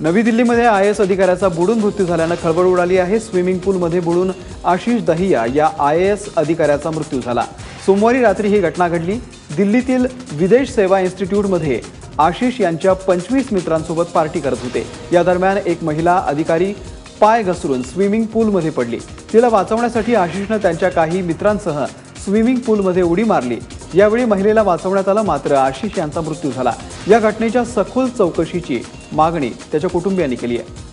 नवी दिल्लीमध्ये I S अधिकाऱ्याचा बुडून मृत्यू झाल्यानं खळबळ उडाली आहे. स्विमिंग पूलमध्ये बुडून आशिष दहिया या आय एस अधिकाऱ्याचा मृत्यू झाला. सोमवारी रात्री ही घटना घडली. दिल्लीतील विदेश सेवा इन्स्टिट्यूटमध्ये आशिष यांच्या पंचवीस मित्रांसोबत पार्टी करत होते. या दरम्यान एक महिला अधिकारी पाय घसरून स्विमिंग पूलमध्ये पडली. तिला वाचवण्यासाठी आशिषनं त्यांच्या काही मित्रांसह स्विमिंग पूलमध्ये उडी मारली. यावेळी महिलेला वाचवण्यात आलं मात्र आशिष यांचा मृत्यू झाला. या घटनेच्या सखोल चौकशीची मागणी त्याच्या कुटुंबियांनी केली आहे.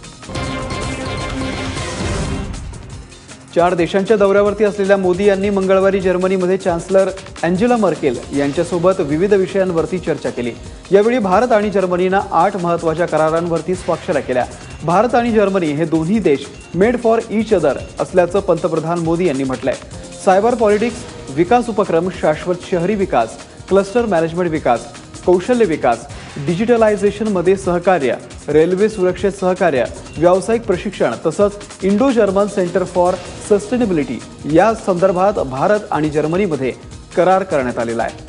चार देशांच्या दौऱ्यावरती असलेल्या मोदी यांनी मंगळवारी जर्मनीमध्ये चान्सलर अँजेला मर्केल यांच्यासोबत विविध विषयांवरती चर्चा केली. यावेळी भारत आणि जर्मनीनं आठ महत्त्वाच्या करारांवरती स्वाक्षऱ्या केल्या. भारत आणि जर्मनी हे दोन्ही देश मेड फॉर इच अदर असल्याचं पंतप्रधान मोदी यांनी म्हटलंय. सायबर पॉलिटिक्स विकास उपक्रम शाश्वत शहरी विकास क्लस्टर मॅनेजमेंट विकास कौशल्य विकास डिजिटलायझेशनमध्ये सहकार्य रेल्वे सुरक्षेत सहकार्य व्यावसायिक प्रशिक्षण तसंच Indo German centre for sustainability या संदर्भात भारत आणि जर्मनीमध्ये करार करण्यात आलेला आहे.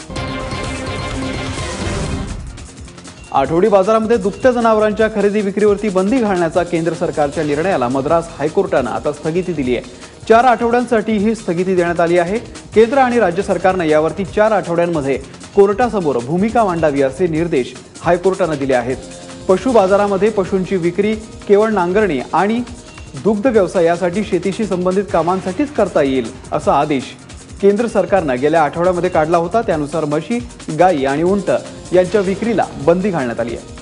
आठवडी बाजारामध्ये दुभत्या जनावरांच्या खरेदी विक्रीवरती बंदी घालण्याचा केंद्र सरकारच्या निर्णयाला मद्रास हायकोर्टानं आता स्थगिती दिली आहे. चार आठवड्यांसाठी ही स्थगिती देण्यात आली आहे. केंद्र आणि राज्य सरकारनं यावरती चार आठवड्यांमध्ये कोर्टासमोर भूमिका मांडावी असे निर्देश हायकोर्टानं दिले आहेत. पशु बाजारामध्ये पशूंची विक्री केवळ नांगरणी आणि दुग्ध व्यवसाय यासाठी शेतीशी संबंधित कामांसाठीच करता येईल असा आदेश केंद्र सरकारनं गेल्या आठवड्यामध्ये काढला होता. त्यानुसार म्हशी गाई आणि उंट यांच्या विक्रीला बंदी घालण्यात आली आहे.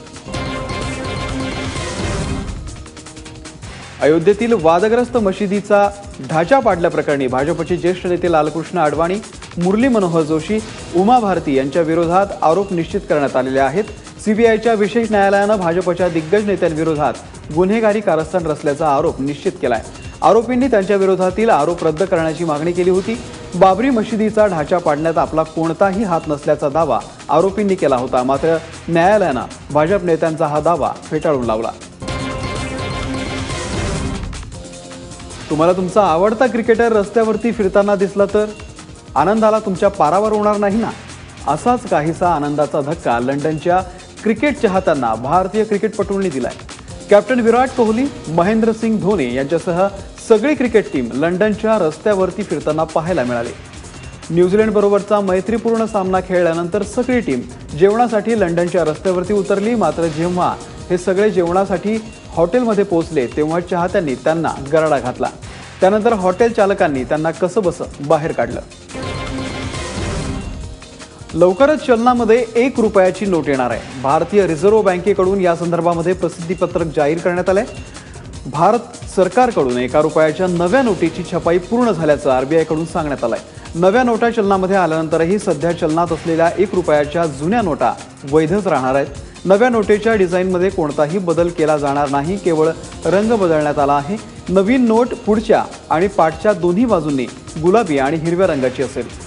अयोध्येतील वादग्रस्त मशिदीचा ढाचा पाडल्याप्रकरणी भाजपचे ज्येष्ठ नेते लालकृष्ण अडवाणी मुरली मनोहर जोशी उमा भारती यांच्या विरोधात आरोप निश्चित करण्यात आलेले आहेत. सीबीआयच्या विशेष न्यायालयानं भाजपच्या दिग्गज नेत्यांविरोधात गुन्हेगारी कारस्थान रचल्याचा आरोप निश्चित केलाय. आरोपींनी त्यांच्या विरोधातील आरोप रद्द करण्याची मागणी केली होती. बाबरी मशिदीचा ढाचा पाडण्यात आपला कोणताही हात नसल्याचा दावा आरोपींनी केला होता. मात्र न्यायालयानं भाजप नेत्यांचा हा दावा फेटाळून लावला. तुम्हाला तुमचा आवडता क्रिकेटर रस्त्यावरती फिरताना दिसला तर? आनंदाला तुमच्या पारावर होणार नाही ना? असाच काहीसा आनंदाचा धक्का लंडनच्या क्रिकेट चाहत्यांना भारतीय क्रिकेटपटूंनी दिलाय. कॅप्टन विराट कोहली महेंद्रसिंग धोनी यांच्यासह सगळी क्रिकेट टीम लंडनच्या रस्त्यावरती फिरताना पाहायला मिळाली. न्यूझीलंड बरोबरचा मैत्रीपूर्ण सामना खेळल्यानंतर सगळी टीम जेवणासाठी लंडनच्या रस्त्यावरती उतरली. मात्र जेव्हा हे सगळे जेवणासाठी हॉटेलमध्ये पोहोचले तेव्हा चाहत्यांनी त्यांना गराडा घातला. त्यानंतर हॉटेल चालकांनी त्यांना कसं बसं बाहेर काढलं. लवकरच चलनामध्ये एक रुपयाची नोट येणार आहे. भारतीय रिझर्व्ह बँकेकडून या संदर्भामध्ये प्रसिद्धीपत्रक जाहीर करण्यात आलंय. भारत सरकारकडून एका रुपयाच्या नव्या नोटीची छपाई पूर्ण झाल्याचं आरबीआयकडून सांगण्यात आलंय. नव्या नोटा चलनामध्ये आल्यानंतरही सध्या चलनात असलेल्या एक रुपयाच्या जुन्या नोटा वैधच राहणार आहेत. नव्या नोटेच्या डिझाईनमध्ये कोणताही बदल केला जाणार नाही केवळ रंग बदलण्यात आला आहे. नवीन नोट पुढच्या आणि पाठच्या दोन्ही बाजूंनी गुलाबी आणि हिरव्या रंगाची असेल.